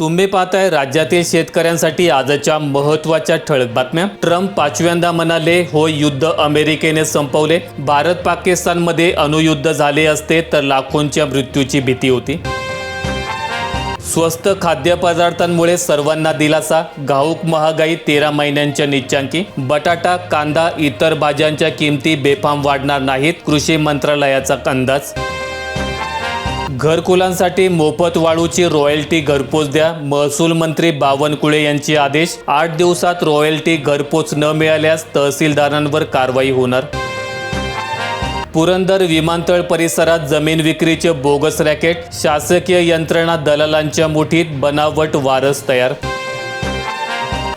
तुम्ही पाहताय राज्यातील शेतकऱ्यांसाठी आजच्या महत्त्वाच्या ठळक बातम्या. ट्रम्प पाचव्यांदा म्हणाले हो युद्ध अमेरिकेने संपवले. भारत पाकिस्तानमध्ये अणुयुद्ध झाले असते तर लाखोंच्या मृत्यूची भीती होती. स्वस्त खाद्यपदार्थांमुळे सर्वांना दिलासा घाऊक महागाई तेरा महिन्यांच्या निच्चांकी. बटाटा कांदा इतर भाज्यांच्या किमती बेफाम वाढणार नाहीत कृषी मंत्रालयाचा अंदाज. घरकुलांसाठी मोफत वाळूची रॉयल्टी घरपोच द्या. महसूल मंत्री बावनकुळे यांचे आदेश. आठ दिवसात रॉयल्टी घरपोच न मिळाल्यास तहसीलदारांवर कारवाई होणार. पुरंदर विमानतळ परिसरात जमीन विक्रीचे बोगस रॅकेट. शासकीय यंत्रणा दलालांच्या मुठीत बनावट वारस तयार.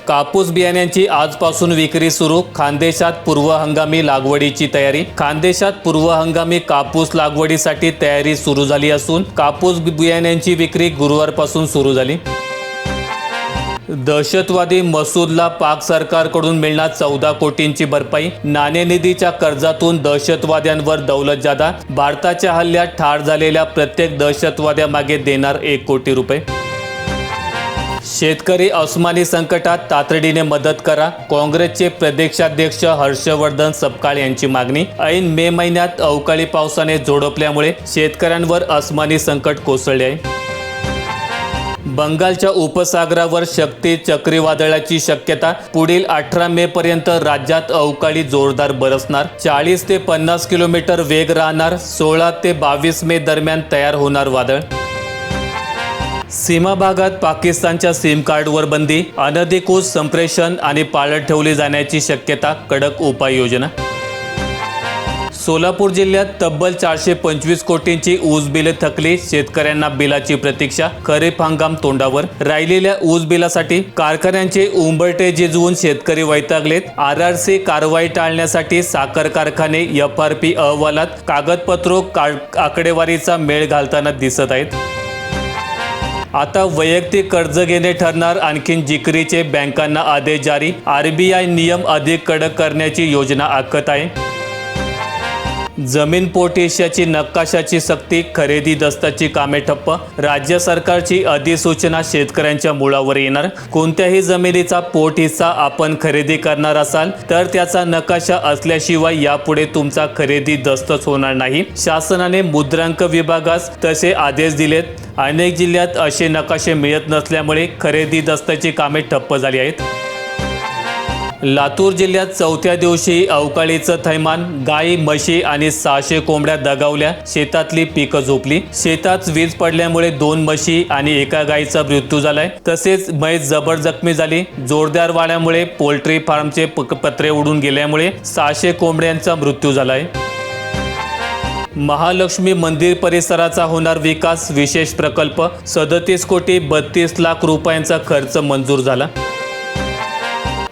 कापूस बियाण्यांची आजपासून विक्री सुरू. खानदेशात पूर्व हंगामी लागवडीची तयारी. खानदेशात पूर्व हंगामी कापूस लागवडीसाठी तयारी सुरू झाली असून कापूस बियाण्यांची विक्री गुरुवारपासून सुरू झाली. दहशतवादी मसूदला पाक सरकारकडून मिळणार चौदा कोटींची भरपाई. नाणेनिधीच्या कर्जातून दहशतवाद्यांवर दौलत जादा. भारताच्या हल्ल्यात ठार झालेल्या प्रत्येक दहशतवाद्यामागे देणार एक कोटी रुपये. शेतकरी अस्मानी संकटात तातडीने मदत करा. काँग्रेसचे प्रदेशाध्यक्ष हर्षवर्धन सपकाळ यांची मागणी. ऐन मे महिन्यात अवकाळी पावसाने झोडपल्यामुळे शेतकऱ्यांवर अस्मानी संकट कोसळले आहे. बंगालच्या उपसागरावर शक्ती चक्रीवादळाची शक्यता. पुढील अठरा मे पर्यंत राज्यात अवकाळी जोरदार बरसणार. चाळीस ते पन्नास किलोमीटर वेग राहणार. सोळा ते बावीस मे दरम्यान तयार होणार वादळ. सीमा भागात पाकिस्तानच्या सिम कार्डवर बंदी अनधिकृत संप्रेषण आणि पाळत ठेवली जाण्याची शक्यता कडक उपाययोजना. सोलापूर जिल्ह्यात तब्बल चारशे पंचवीस कोटींची ऊस बिले थकली शेतकऱ्यांना बिलाची प्रतीक्षा खरीप हंगाम तोंडावर. राहिलेल्या ऊस बिलासाठी कारखान्यांचे उंबरटे जिजवून शेतकरी वैतागलेत. आर आर सी कारवाई टाळण्यासाठी साखर कारखाने एफ आर पी अहवालात कागदपत्रो का- आकडेवारीचा मेळ घालताना दिसत आहेत. आता वैयक्तिक कर्ज घेणे ठरणार. आणखीन जिकरीचे बँकांना आदेश जारी. आरबीआय नियम अधिक कडक करण्याची योजना आखत आहे. जमीन पोटेशियाची नकाशाची सक्ती खरेदी दस्ताची कामे ठप्प. राज्य सरकारची अधिसूचना शेतकऱ्यांच्या मुळावर येणार. कोणत्याही जमिनीचा पोट हिस्सा आपण खरेदी करणार असाल तर त्याचा नकाशा असल्याशिवाय यापुढे तुमचा खरेदी दस्तच होणार नाही. शासनाने मुद्रांक विभागास तसे आदेश दिलेत. अनेक जिल्ह्यात असे नकाशे मिळत नसल्यामुळे खरेदी दस्ताची कामे ठप्प झाली आहेत. लातूर जिल्ह्यात चौथ्या दिवशी अवकाळीचं थैमान गाई म्हशी आणि सहाशे कोंबड्या दगावल्या. शेतातली पिकं झोपली. शेतात वीज पडल्यामुळे दोन म्हशी आणि एका गायीचा मृत्यू झालाय. तसेच म्हैस जबर जखमी झाली. जोरदार वाड्यामुळे पोल्ट्री फार्मचे पत्रे उडून गेल्यामुळे सहाशे कोंबड्यांचा मृत्यू झालाय. महालक्ष्मी मंदिर परिसराचा होणार विकास विशेष प्रकल्प. सदतीस कोटी बत्तीस लाख रुपयांचा खर्च मंजूर झाला.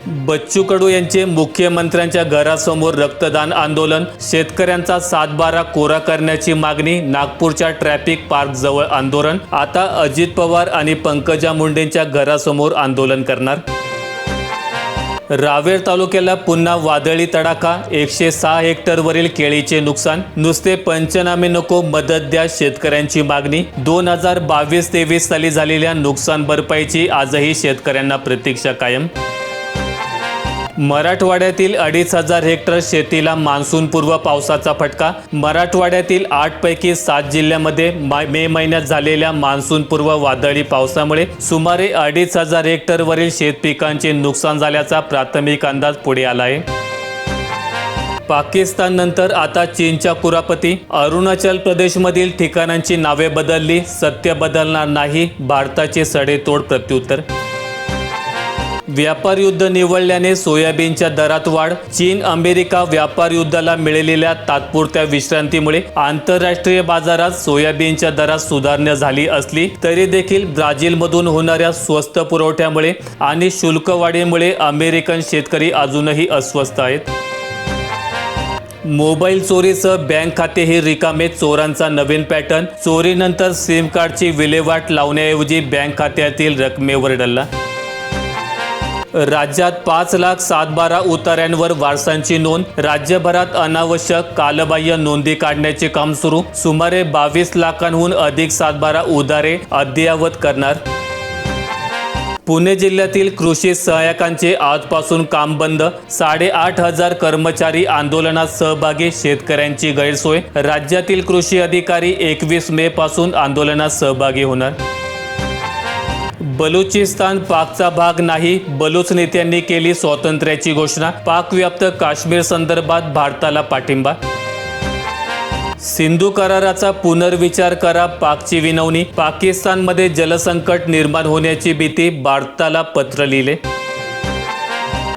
बच्चू कडू यांचे मुख्यमंत्र्यांच्या घरासमोर रक्तदान आंदोलन. शेतकऱ्यांचा सातबारा कोरा करण्याची मागणी. नागपूरच्या ट्रॅफिक पार्क जवळ आंदोलन. आता अजित पवार आणि पंकजा मुंडेंच्या घरासमोर आंदोलन करणार. रावेर तालुक्याला पुन्हा वादळी तडाखा. एकशे सहा हेक्टरवरील केळीचे नुकसान. नुसते पंचनामे नको मदत द्या शेतकऱ्यांची मागणी. दोन हजार बावीस तेवीस साली झालेल्या नुकसान भरपाईची आजही शेतकऱ्यांना प्रतीक्षा कायम. मराठवाड्यातील अडीच हजार हेक्टर शेतीला मान्सूनपूर्व पावसाचा फटका. मराठवाड्यातील आठ पैकी सात जिल्ह्यामध्ये मे महिन्यात झालेल्या मान्सूनपूर्व वादळी पावसामुळे सुमारे अडीच हजार हेक्टरवरील शेतपिकांचे नुकसान झाल्याचा प्राथमिक अंदाज पुढे आला आहे. पाकिस्ताननंतर आता चीनच्या कुरापती. अरुणाचल प्रदेशमधील ठिकाणांची नावे बदलली. सत्य बदलणार नाही. भारताचे सडेतोड प्रत्युत्तर व्यापार युद्ध निवडल्याने सोयाबीनच्या दरात वाढ चीन अमेरिका व्यापार युद्धाला मिळालेल्या तात्पुरत्या विश्रांतीमुळे आंतरराष्ट्रीय बाजारात सोयाबीनच्या दरात सुधारणा झाली असली तरी देखील ब्राझीलमधून होणाऱ्या स्वस्त पुरवठ्यामुळे आणि शुल्कवाढीमुळे अमेरिकन शेतकरी अजूनही अस्वस्थ आहेत. मोबाईल चोरीसह बँक खातेही रिकामे चोरांचा नवीन पॅटर्न चोरीनंतर सिम कार्डची विल्हेवाट लावण्याऐवजी बँक खात्यातील रकमेवर डल्ला राज्यात पाच लाख सातबारा उतार्यांवर वारसांची नोंद. राज्यभरात अनावश्यक कालबाह्य नोंदी काढण्याचे काम सुरू. सुमारे बावीस लाखांहून अधिक सातबारा उदारे अद्ययावत करणार. पुणे जिल्ह्यातील कृषी सहाय्यकांचे आजपासून काम बंद. साडेआठ हजार कर्मचारी आंदोलनात सहभागी शेतकऱ्यांची गैरसोय. राज्यातील कृषी अधिकारी एकवीस मे पासून आंदोलनात सहभागी होणार. बलुचिस्तान पाकचा भाग नाही बलुच नेत्यांनी केली स्वातंत्र्याची घोषणा. पाकव्याप्त काश्मीर संदर्भात भारताला पाठिंबा. सिंधू कराराचा पुनर्विचार करा पाकची विनवणी. पाकिस्तानमध्ये जलसंकट निर्माण होण्याची भीती भारताला पत्र लिहिले.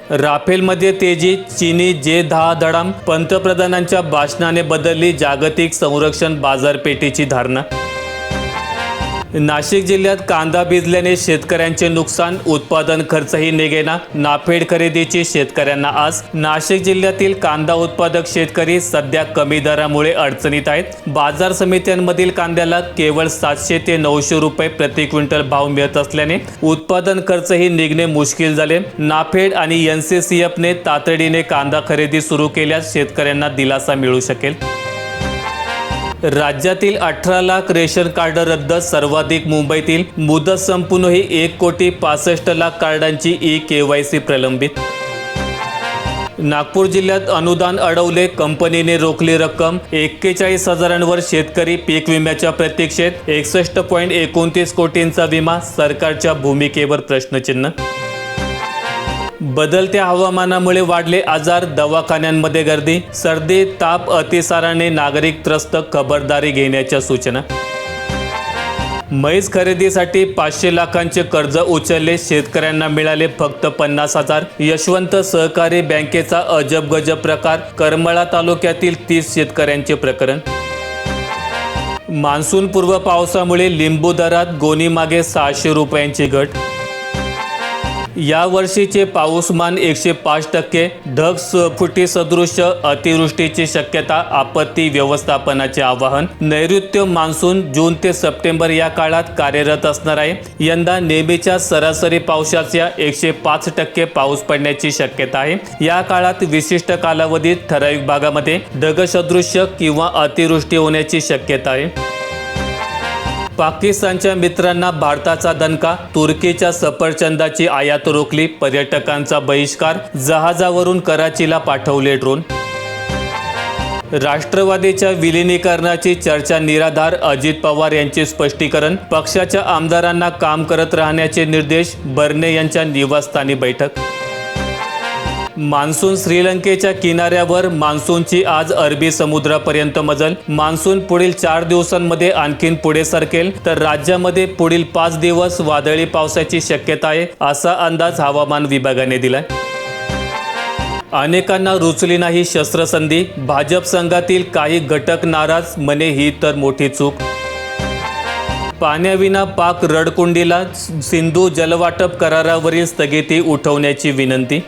राफेलमध्ये तेजी चीनी जे दहा धडाम. पंतप्रधानांच्या भाषणाने बदलली जागतिक संरक्षण बाजारपेठेची धारणा. नाशिक जिल्ह्यात कांदा भिजल्याने शेतकऱ्यांचे नुकसान उत्पादन खर्चही निघेना. नाफेड खरेदीची शेतकऱ्यांना आज नाशिक जिल्ह्यातील कांदा उत्पादक शेतकरी सध्या कमी दरामुळे अडचणीत आहेत. बाजार समित्यांमधील कांद्याला केवळ सातशे ते नऊशे रुपये प्रति क्विंटल भाव मिळत असल्याने उत्पादन खर्चही निघणे मुश्किल झाले. नाफेड आणि एन सी सी एफने तातडीने कांदा खरेदी सुरू केल्यास शेतकऱ्यांना दिलासा मिळू शकेल. राज्यातील अठरा लाख रेशन कार्ड रद्द सर्वाधिक मुंबईतील मुदत संपूनही एक कोटी पासष्ट लाख कार्डांची ई के वाय सी प्रलंबित. नागपूर जिल्ह्यात अनुदान अडवले कंपनीने रोखली रक्कम. एक्केचाळीस हजारांवर शेतकरी पीक विम्याच्या प्रतीक्षेत एकसष्ट पॉईंट एकोणतीस कोटींचा विमा सरकारच्या भूमिकेवर प्रश्नचिन्ह बदलत्या हवामानामुळे वाढले आजार दवाखान्यांमध्ये गर्दी सर्दी ताप अतिसाराने नागरिक त्रस्त खबरदारी घेण्याच्या सूचना. म्हैस खरेदीसाठी पाचशे लाखांचे कर्ज उचलले शेतकऱ्यांना मिळाले फक्त पन्नास हजार. यशवंत सहकारी बँकेचा अजब गजब प्रकार करमळा तालुक्यातील तीस शेतकऱ्यांचे प्रकरण. मान्सून पूर्व पावसामुळे लिंबू दरात गोणीमागे सहाशे रुपयांची घट. या वर्षीचे पाऊसमान एकशे पाच टक्के. ढग फुटी सदृश अतिवृष्टीची शक्यता आपत्ती व्यवस्थापनाचे आवाहन. नैऋत्य मान्सून जून ते सप्टेंबर या काळात कार्यरत असणार आहे. यंदा नेहमीच्या सरासरी पावसाच्या एकशे पाच टक्के पाऊस पडण्याची शक्यता आहे. या काळात विशिष्ट कालावधीत ठराविक भागामध्ये ढगसदृश्य किंवा अतिवृष्टी होण्याची शक्यता आहे. पाकिस्तानच्या मित्रांना भारताचा दणका तुर्कीच्या सफरचंदाची आयात रोखली पर्यटकांचा बहिष्कार जहाजावरून कराचीला पाठवले ड्रोन राष्ट्रवादीच्या विलिनीकरणाची चर्चा निराधार अजित पवार यांचे स्पष्टीकरण पक्षाच्या आमदारांना काम करत राहण्याचे निर्देश बर्ने यांच्या निवासस्थानी बैठक. मान्सून श्रीलंकेच्या किनाऱ्यावर मान्सूनची आज अरबी समुद्रापर्यंत मजल. मान्सून पुढील चार दिवसांमध्ये आणखीन पुढे सरकेल तर राज्यामध्ये पुढील पाच दिवस वादळी पावसाची शक्यता आहे असा अंदाज हवामान विभागाने दिलाय. अनेकांना रुचली नाही शस्त्रसंधी भाजप संघातील काही घटक नाराज म्हणे ही तर मोठी चूक. पाण्याविना पाक रडकुंडीला सिंधू जलवाटप करारावरील स्थगिती उठवण्याची विनंती.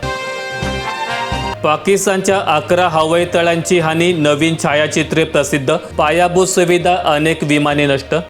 पाकिस्तानच्या अकरा हवाई तळांची हानी नवीन छायाचित्रे प्रसिद्ध पायाभूत सुविधा अनेक विमाने नष्ट